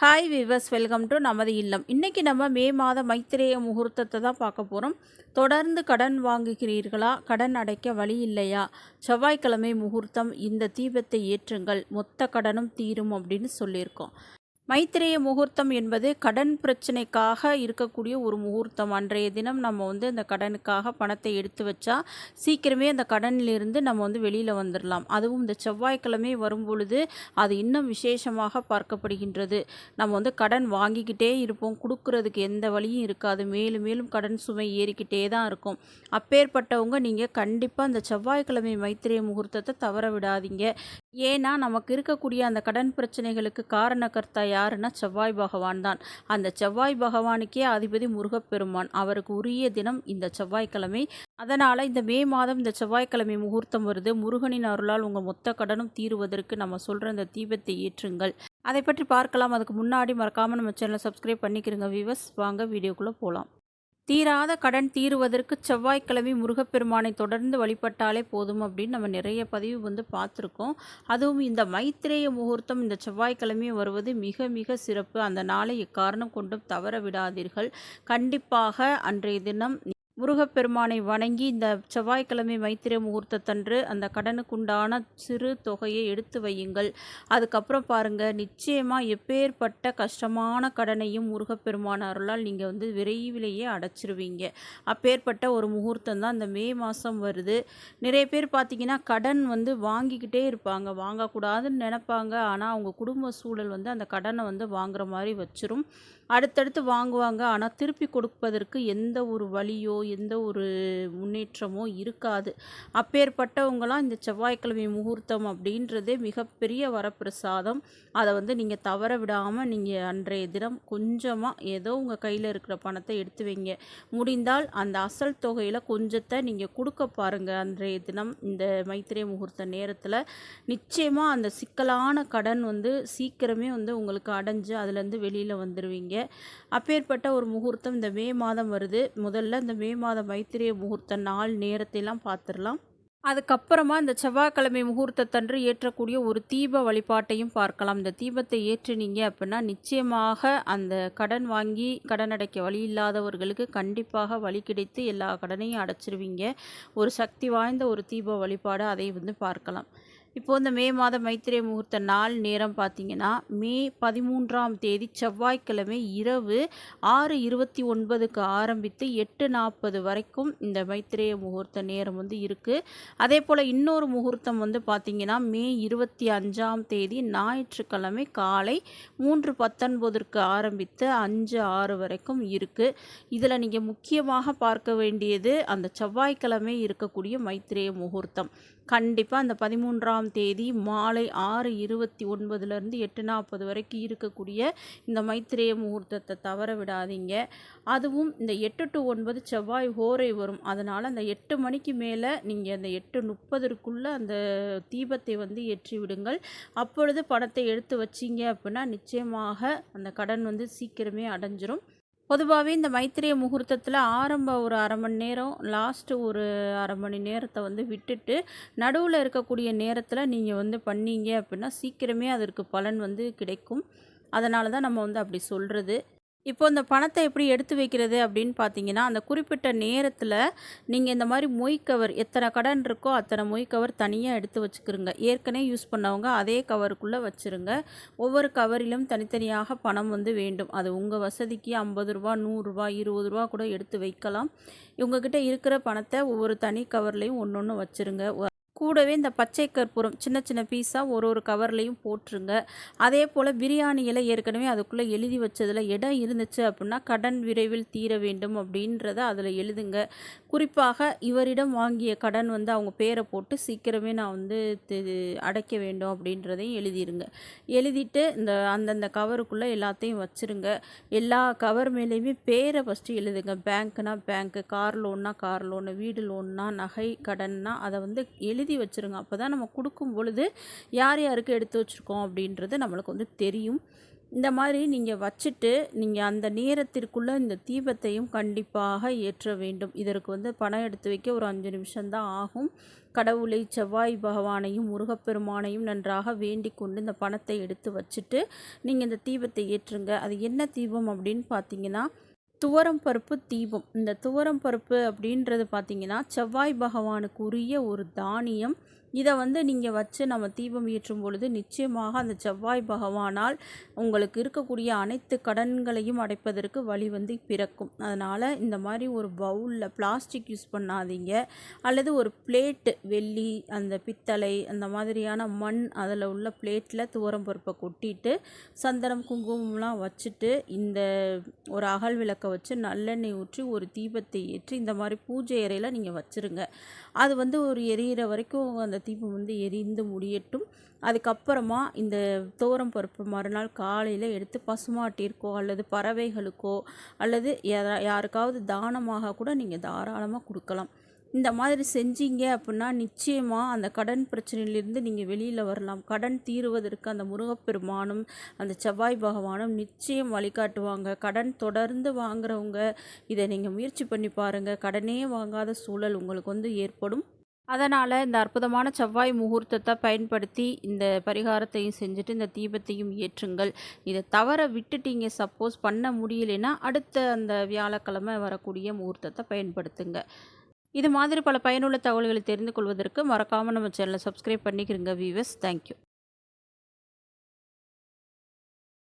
Hi viewers welcome to நமது இல்லம். இன்றைக்கி நம்ம மே மாத மைத்திரேய முகூர்த்தத்தை தான் பார்க்க போகிறோம் தொடர்ந்து கடன் வாங்குகிறீர்களா? கடன் அடைக்க வழி இல்லையா? செவ்வாய்க்கிழமை முகூர்த்தம் இந்த தீபத்தை ஏற்றுங்கள். மொத்த கடனும் தீரும் அப்படின்னு சொல்லியிருக்கோம். மைத்திரேய முகூர்த்தம் என்பது கடன் பிரச்சனைக்காக இருக்கக்கூடிய ஒரு முகூர்த்தம். அன்றைய தினம் நம்ம வந்து இந்த கடனுக்காக பணத்தை எடுத்து வச்சா சீக்கிரமே அந்த கடனிலிருந்து நம்ம வந்து வெளியில் வந்துடலாம் அதுவும் இந்த செவ்வாய்க்கிழமை வரும் பொழுது அது இன்னும் விசேஷமாக பார்க்கப்படுகின்றது. நம்ம வந்து கடன் வாங்கிக்கிட்டே இருப்போம். கொடுக்கறதுக்கு எந்த வழியும் இருக்காது. மேலும் மேலும் கடன் சுமை ஏறிக்கிட்டே தான் இருக்கும். அப்பேற்பட்டவங்க நீங்கள் கண்டிப்பாக அந்த செவ்வாய்க்கிழமை மைத்திரேய முகூர்த்தத்தை தவற விடாதீங்க. ஏன்னா நமக்கு இருக்கக்கூடிய அந்த கடன் பிரச்சனைகளுக்கு காரணக்கர்த்தா யாருன்னா செவ்வாய் பகவான் தான். அந்த செவ்வாய் பகவானுக்கே அதிபதி முருகப்பெருமான். அவருக்கு உரிய தினம் இந்த செவ்வாய்க்கிழமை. அதனால் இந்த மே மாதம் இந்த செவ்வாய்க்கிழமை முகூர்த்தம் வருது. முருகனின் அருளால் உங்கள் மொத்த கடனும் தீருவதற்கு நம்ம சொல்கிற இந்த தீபத்தை ஏற்றுங்கள். அதை பற்றி பார்க்கலாம். அதுக்கு முன்னாடி மறக்காமல் நம்ம சேனலை சப்ஸ்கிரைப் பண்ணிக்கிறோங்க விவஸ் வாங்க வீடியோக்குள்ளே போகலாம் தீராத கடன் தீருவதற்கு செவ்வாய்க்கிழமை முருகப்பெருமானை தொடர்ந்து வழிபட்டாலே போதும் அப்படின்னு நம்ம நிறைய பதிவு வந்து பார்த்துருக்கோம். அதுவும் இந்த மைத்திரேய முகூர்த்தம் இந்த செவ்வாய்க்கிழமை வருவது மிக மிக சிறப்பு. அந்த நாளை எக்காரணம் கொண்டும் தவற விடாதீர்கள். கண்டிப்பாக அன்றைய தினம் முருகப்பெருமானை வணங்கி இந்த செவ்வாய்க்கிழமை மைத்திர முகூர்த்தத்தன்று அந்த கடனுக்குண்டான சிறு தொகையை எடுத்து வையுங்கள். அதுக்கப்புறம் பாருங்கள் நிச்சயமாக எப்பேற்பட்ட கஷ்டமான கடனையும் முருகப்பெருமான அருளால் நீங்கள் வந்து விரைவிலேயே அடைச்சிருவீங்க. அப்பேற்பட்ட ஒரு முகூர்த்தம் தான் இந்த மே மாதம் வருது. நிறைய பேர் பார்த்தீங்கன்னா கடன் வந்து வாங்கிக்கிட்டே இருப்பாங்க. வாங்கக்கூடாதுன்னு நினப்பாங்க. ஆனால் அவங்க குடும்ப சூழல் வந்து அந்த கடனை வந்து வாங்குற மாதிரி வச்சிரும். அடுத்தடுத்து வாங்குவாங்க. ஆனால் திருப்பி கொடுப்பதற்கு எந்த ஒரு வழியோ எந்த ஒரு முன்னேற்றமோ இருக்காது. அப்பேற்பட்டவங்களாம் இந்த செவ்வாய்க்கிழமை முகூர்த்தம் அப்படின்றதே மிகப்பெரிய வரப்பிரசாதம். அதை வந்து நீங்கள் தவற விடாமல் நீங்கள் அன்றைய தினம் கொஞ்சமாக ஏதோ உங்கள் கையில் இருக்கிற பணத்தை எடுத்து வைங்க. முடிந்தால் அந்த அசல் தொகையில் கொஞ்சத்தை நீங்கள் கொடுக்க பாருங்கள் அன்றைய தினம் இந்த மைத்திரை முகூர்த்த நேரத்தில் நிச்சயமாக அந்த சிக்கலான கடன் வந்து சீக்கிரமே வந்து உங்களுக்கு அடைஞ்சு அதுலேருந்து வெளியில் வந்துடுவீங்க அப்பேற்பட்ட ஒரு முகூர்த்தம் இந்த மே மாதம் வருது. முதல்ல இந்த மே மாத மைத்திரிய முகூர்த்த நாள் நேரத்தையெல்லாம் பார்த்துடலாம். அதுக்கப்புறமா இந்த செவ்வாய்க்கிழமை முகூர்த்தத்தன்று ஏற்றக்கூடிய ஒரு தீப வழிபாட்டையும் பார்க்கலாம். இந்த தீபத்தை ஏற்றினீங்க அப்படின்னா நிச்சயமாக அந்த கடன் வாங்கி கடன் அடைக்க வழி இல்லாதவர்களுக்கு கண்டிப்பாக வழி கிடைத்து எல்லா கடனையும் அடைச்சிருவீங்க. ஒரு சக்தி வாய்ந்த ஒரு தீப வழிபாடு அதை வந்து பார்க்கலாம். இப்போது இந்த மே மாத மைத்திரை முகூர்த்த நாள் நேரம் பார்த்தீங்கன்னா மே பதிமூன்றாம் தேதி செவ்வாய்க்கிழமை இரவு ஆறு இருபத்தி ஒன்பதுக்கு ஆரம்பித்து எட்டு நாற்பது வரைக்கும் இந்த மைத்திரேய முகூர்த்த நேரம் வந்து இருக்குது அதே போல் இன்னொரு முகூர்த்தம் வந்து பார்த்திங்கன்னா மே இருபத்தி அஞ்சாம் தேதி ஞாயிற்றுக்கிழமை காலை மூன்று பத்தொன்பதற்கு ஆரம்பித்து அஞ்சு ஆறு வரைக்கும் இருக்குது இதில் நீங்கள் முக்கியமாக பார்க்க வேண்டியது அந்த செவ்வாய்க்கிழமை இருக்கக்கூடிய மைத்திரேய முகூர்த்தம். கண்டிப்பாக அந்த பதிமூன்றாம் தேதி மாலை ஆறு இருபத்தி ஒன்பதுலேருந்து எட்டு நாற்பது வரைக்கும் இருக்கக்கூடிய இந்த மைத்திரேய முகூர்த்தத்தை தவற விடாதீங்க. அதுவும் இந்த எட்டு டு ஒன்பது செவ்வாய் ஹோரை வரும். அதனால் அந்த எட்டு மணிக்கு மேலே நீங்கள் அந்த எட்டு முப்பதற்குள்ளே அந்த தீபத்தை வந்து ஏற்றி விடுங்கள். அப்பொழுது பணத்தை எடுத்து வச்சிங்க அப்படின்னா நிச்சயமாக அந்த கடன் வந்து சீக்கிரமே அடைஞ்சிரும். பொதுவாகவே இந்த மைத்திரிய முகூர்த்தத்தில் ஆரம்ப ஒரு அரை மணி நேரம் லாஸ்ட்டு ஒரு அரை மணி நேரத்தை வந்து விட்டுட்டு நடுவில் இருக்கக்கூடிய நேரத்தில் நீங்கள் வந்து பண்ணீங்க அப்படின்னா சீக்கிரமே அதற்கு பலன் வந்து கிடைக்கும். அதனால தான் நம்ம வந்து அப்படி சொல்கிறது இப்போ இந்த பணத்தை எப்படி எடுத்து வைக்கிறது அப்படின்னு பார்த்தீங்கன்னா அந்த குறிப்பிட்ட நேரத்தில் நீங்கள் இந்த மாதிரி மொய் கவர் எத்தனை கடன் இருக்கோ அத்தனை மொய் கவர் தனியாக எடுத்து வச்சுக்கிறோங்க ஏற்கனவே யூஸ் பண்ணவங்க அதே கவருக்குள்ளே வச்சுருங்க. ஒவ்வொரு கவரிலும் தனித்தனியாக பணம் வந்து வேண்டும். அது உங்கள் வசதிக்கு ஐம்பது ரூபா நூறுரூவா இருபது ரூபா கூட எடுத்து வைக்கலாம். இவங்கக்கிட்ட இருக்கிற பணத்தை ஒவ்வொரு தனி கவர்லேயும் ஒன்று ஒன்று வச்சுருங்க. கூடவே இந்த பச்சை கற்பூரம் சின்ன சின்ன பீஸாக ஒரு ஒரு கவர்லேயும் போட்டுருங்க. அதே போல் பிரியாணியில் ஏற்கனவே அதுக்குள்ளே எழுதி வச்சதில் இடம் இருந்துச்சு அப்படின்னா கடன் விரைவில் தீர வேண்டும் அப்படின்றத அதில் எழுதுங்க. குறிப்பாக இவரிடம் வாங்கிய கடன் வந்து அவங்க பேரை போட்டு சீக்கிரமே நான் வந்து அடைக்க வேண்டும் அப்படின்றதையும் எழுதிருங்க. எழுதிட்டு இந்த அந்தந்த கவருக்குள்ளே எல்லாத்தையும் வச்சுருங்க. எல்லா கவர் மேலேயுமே பேரை ஃபஸ்ட்டு எழுதுங்க. பேங்க்னா பேங்க்கு கார் லோன்னா கார் லோனு வீடு லோன்னா நகை கடன்னா அதை வந்து எழுதி எழுதி வச்சுருங்க. அப்போ தான் நம்ம கொடுக்கும் பொழுது யார் யாருக்கு எடுத்து வச்சுருக்கோம் அப்படின்றது நம்மளுக்கு வந்து தெரியும். இந்த மாதிரி நீங்கள் வச்சுட்டு நீங்கள் அந்த நேரத்திற்குள்ளே இந்த தீபத்தையும் கண்டிப்பாக ஏற்ற வேண்டும். இதற்கு வந்து பணம் எடுத்து வைக்க ஒரு அஞ்சு நிமிஷம்தான் ஆகும். கடவுளை செவ்வாய் பகவானையும் முருகப்பெருமானையும் நன்றாக வேண்டிக் கொண்டு இந்த பணத்தை எடுத்து வச்சுட்டு நீங்கள் இந்த தீபத்தை ஏற்றுங்க. அது என்ன தீபம் அப்படின்னு பார்த்தீங்கன்னா துவரம் பருப்பு தீபம். இந்த துவரம் பருப்பு அப்படின்றது பார்த்தீங்கன்னா செவ்வாய் பகவானுக்கு உரிய ஒரு தானியம். இதை வந்து நீங்கள் வச்சு நம்ம தீபம் ஏற்றும் பொழுது நிச்சயமாக அந்த செவ்வாய் பகவானால் உங்களுக்கு இருக்கக்கூடிய அனைத்து கடன்களையும் அடைப்பதற்கு வழி வந்து பிறக்கும். அதனால் இந்த மாதிரி ஒரு பவுலில் பிளாஸ்டிக் யூஸ் பண்ணாதீங்க. அல்லது ஒரு பிளேட்டு வெள்ளி அந்த பித்தளை அந்த மாதிரியான மண் அதில் உள்ள பிளேட்டில் துவரம் பருப்பை கொட்டிட்டு சந்தனம் குங்குமம்லாம் வச்சுட்டு இந்த ஒரு அகல் விளக்கை வச்சு நல்லெண்ணெய் ஊற்றி ஒரு தீபத்தை ஏற்றி இந்த மாதிரி பூஜை அறையில் நீங்கள் வச்சுருங்க. அது வந்து ஒரு எரியிற வரைக்கும் அந்த தீபம் வந்து எரிந்து முடியட்டும். அதுக்கப்புறமா இந்த தோரம் பருப்பு மறுநாள் காலையில் எடுத்து பசுமாட்டிற்கோ அல்லது பறவைகளுக்கோ அல்லது யாருக்காவது தானமாக கூட நீங்கள் தாராளமாக கொடுக்கலாம். இந்த மாதிரி செஞ்சீங்க அப்படின்னா நிச்சயமாக அந்த கடன் பிரச்சனையிலிருந்து நீங்கள் வெளியில் வரலாம். கடன் தீருவதற்கு அந்த முருகப்பெருமானும் அந்த செவ்வாய் பகவானும் நிச்சயம் வழிகாட்டுவாங்க. கடன் தொடர்ந்து வாங்குறவங்க இதை நீங்கள் முயற்சி பண்ணி பாருங்கள் கடனே வாங்காத சூழல் உங்களுக்கு வந்து ஏற்படும். அதனால் இந்த அற்புதமான செவ்வாய் முகூர்த்தத்தை பயன்படுத்தி இந்த பரிகாரத்தையும் செஞ்சுட்டு இந்த தீபத்தையும் ஏற்றுங்கள். இதை தவற விட்டுட்டீங்க. சப்போஸ் பண்ண முடியலைன்னா அடுத்த அந்த வியாழக்கிழமை வரக்கூடிய முகூர்த்தத்தை பயன்படுத்துங்க. இது மாதிரி பல பயனுள்ள தகவல்களை தெரிந்து கொள்வதற்கு மறக்காமல் நம்ம சேனலை சப்ஸ்கிரைப் பண்ணிக்கிறங்க வியூவர்ஸ் தேங்க்யூ